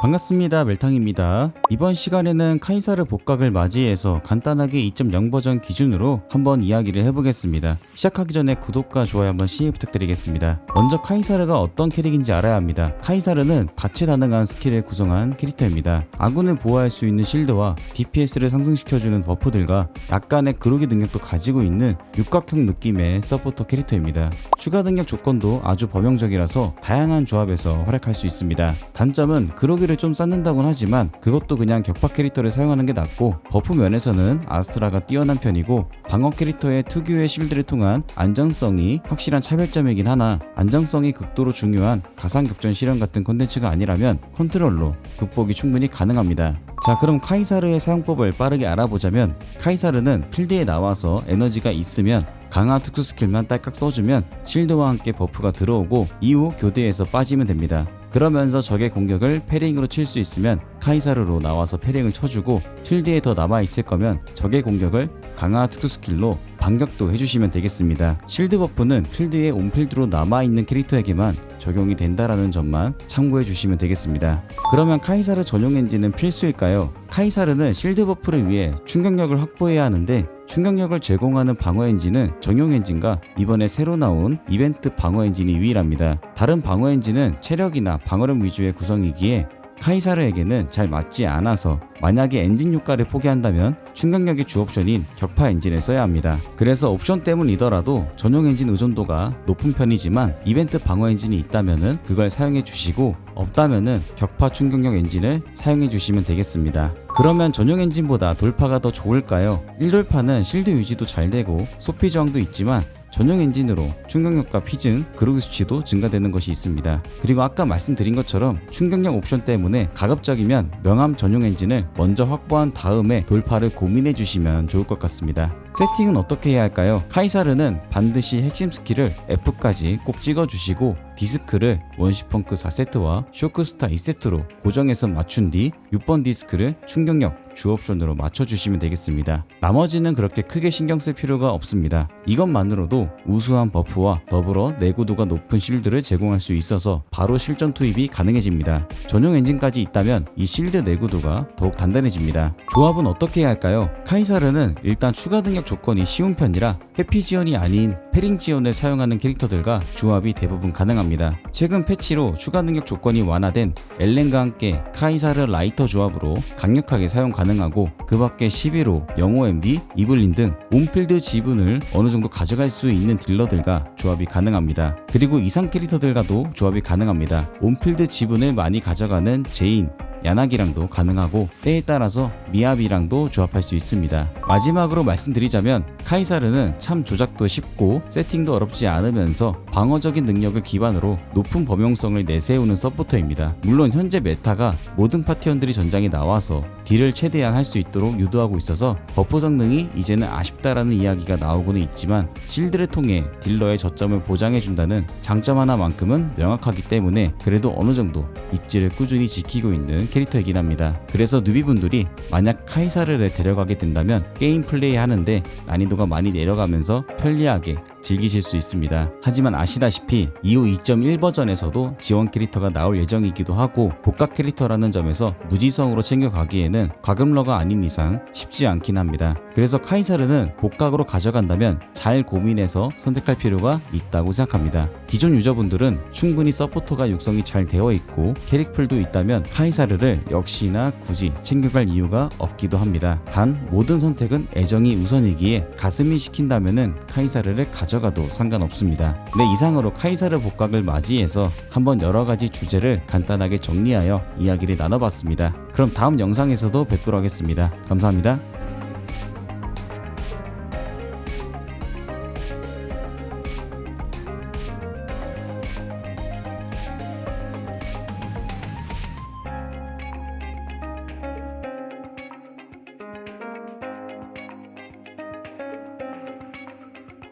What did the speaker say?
반갑습니다. 멜탕입니다. 이번 시간에는 카이사르 복각을 맞이해서 간단하게 2.0 버전 기준으로 한번 이야기를 해보겠습니다. 시작하기 전에 구독과 좋아요 한번 시해 부탁드리겠습니다. 먼저 카이사르가 어떤 캐릭인지 알아야 합니다. 카이사르는 다체 다능한 스킬을 구성한 캐릭터입니다. 아군을 보호할 수 있는 실드와 DPS를 상승시켜주는 버프들과 약간의 그로기 능력도 가지고 있는 육각형 느낌의 서포터 캐릭터입니다. 추가 능력 조건도 아주 범용적이라서 다양한 조합에서 활약할 수 있습니다. 단점은 그로기 를좀 쌓는다곤 하지만 그것도 그냥 격파 캐릭터를 사용하는 게 낫고 버프 면에서는 아스트라가 뛰어난 편이고 방어 캐릭터의 특유의 실드를 통한 안정성이 확실한 차별점이긴 하나 안정성이 극도로 중요한 가상 격전 실현 같은 콘텐츠가 아니라면 컨트롤로 극복이 충분히 가능합니다. 자 그럼 카이사르의 사용법을 빠르게 알아보자면 카이사르는 필드에 나와서 에너지가 있으면 강화 특수 스킬만 딸깍 써주면 실드와 함께 버프가 들어오고 이후 교대에서 빠지면 됩니다. 그러면서 적의 공격을 패링으로 칠 수 있으면 카이사르로 나와서 패링을 쳐주고 필드에 더 남아있을 거면 적의 공격을 강화 특수 스킬로 반격도 해주시면 되겠습니다. 실드 버프는 필드에 온필드로 남아있는 캐릭터에게만 적용이 된다라는 점만 참고해 주시면 되겠습니다. 그러면 카이사르 전용 엔진은 필수일까요? 카이사르는 실드 버프를 위해 충격력을 확보해야 하는데 충격력을 제공하는 방어 엔진은 정용 엔진과 이번에 새로 나온 이벤트 방어 엔진이 유일합니다. 다른 방어 엔진은 체력이나 방어력 위주의 구성이기에 카이사르에게는 잘 맞지 않아서 만약에 엔진 효과를 포기한다면 충격력의 주 옵션인 격파 엔진을 써야 합니다. 그래서 옵션 때문이더라도 전용 엔진 의존도가 높은 편이지만 이벤트 방어 엔진이 있다면은 그걸 사용해 주시고 없다면은 격파 충격력 엔진을 사용해 주시면 되겠습니다. 그러면 전용 엔진보다 돌파가 더 좋을까요? 1돌파는 실드 유지도 잘 되고 소피 저항도 있지만 전용 엔진으로 충격력과 피증, 그로기 수치도 증가되는 것이 있습니다. 그리고 아까 말씀드린 것처럼 충격력 옵션 때문에 가급적이면 명함 전용 엔진을 먼저 확보한 다음에 돌파를 고민해 주시면 좋을 것 같습니다. 세팅은 어떻게 해야 할까요? 카이사르는 반드시 핵심 스킬을 F까지 꼭 찍어주시고 디스크를 원시펑크 4세트와 쇼크스타 2세트로 고정해서 맞춘 뒤 6번 디스크를 충격력 주 옵션으로 맞춰주시면 되겠습니다. 나머지는 그렇게 크게 신경 쓸 필요가 없습니다. 이것만으로도 우수한 버프 와 더불어 내구도가 높은 실드를 제공할 수 있어서 바로 실전 투입이 가능해집니다. 전용 엔진까지 있다면 이 실드 내구도가 더욱 단단해집니다. 조합은 어떻게 해야 할까요? 카이사르는 일단 추가 능력 조건이 쉬운 편이라 해피 지원이 아닌 패링 지원을 사용하는 캐릭터들과 조합이 대부분 가능합니다. 최근 패치로 추가 능력 조건이 완화된 엘렌과 함께 카이사르 라이터 조합으로 강력하게 사용 가능하고 그 밖에 11호, 영호 MD, 이블린 등 온필드 지분을 어느 정도 가져갈 수 있는 딜러들과 조합이 가능합니다. 그리고 이상 캐릭터들과도 조합이 가능합니다. 온필드 지분을 많이 가져가는 제인, 야나기랑도 가능하고 때에 따라서 미아비랑도 조합할 수 있습니다. 마지막으로 말씀드리자면 카이사르는 참 조작도 쉽고 세팅도 어렵지 않으면서 방어적인 능력을 기반으로 높은 범용성을 내세우는 서포터입니다. 물론 현재 메타가 모든 파티원들이 전장에 나와서 딜을 최대한 할 수 있도록 유도하고 있어서 버프 성능이 이제는 아쉽다라는 이야기가 나오고는 있지만 실드를 통해 딜러의 저점을 보장해준다는 장점 하나만큼은 명확하기 때문에 그래도 어느 정도 입지를 꾸준히 지키고 캐릭터이긴 합니다. 그래서 누비분들이 만약 카이사르를 데려가게 된다면 게임 플레이 하는데 난이도가 많이 내려가면서 편리하게 즐기실 수 있습니다. 하지만 아시다시피 이후 2.1 버전에서도 지원 캐릭터가 나올 예정이기도 하고 복각 캐릭터라는 점에서 무지성으로 챙겨가기에는 과금러가 아닌 이상 쉽지 않긴 합니다. 그래서 카이사르는 복각으로 가져간다면 잘 고민해서 선택할 필요가 있다고 생각합니다. 기존 유저분들은 충분히 서포터가 육성이 잘 되어 있고 캐릭풀도 있다면 카이사르를 역시나 굳이 챙겨갈 이유가 없기도 합니다. 단 모든 선택은 애정이 우선이기에 가슴이 시킨다면은 카이사르를 가져가도 상관없습니다. 네 이상으로 카이사르 복각을 맞이해서 한번 여러 가지 주제를 간단하게 정리하여 이야기를 나눠봤습니다. 그럼 다음 영상에서도 뵙도록 하겠습니다. 감사합니다.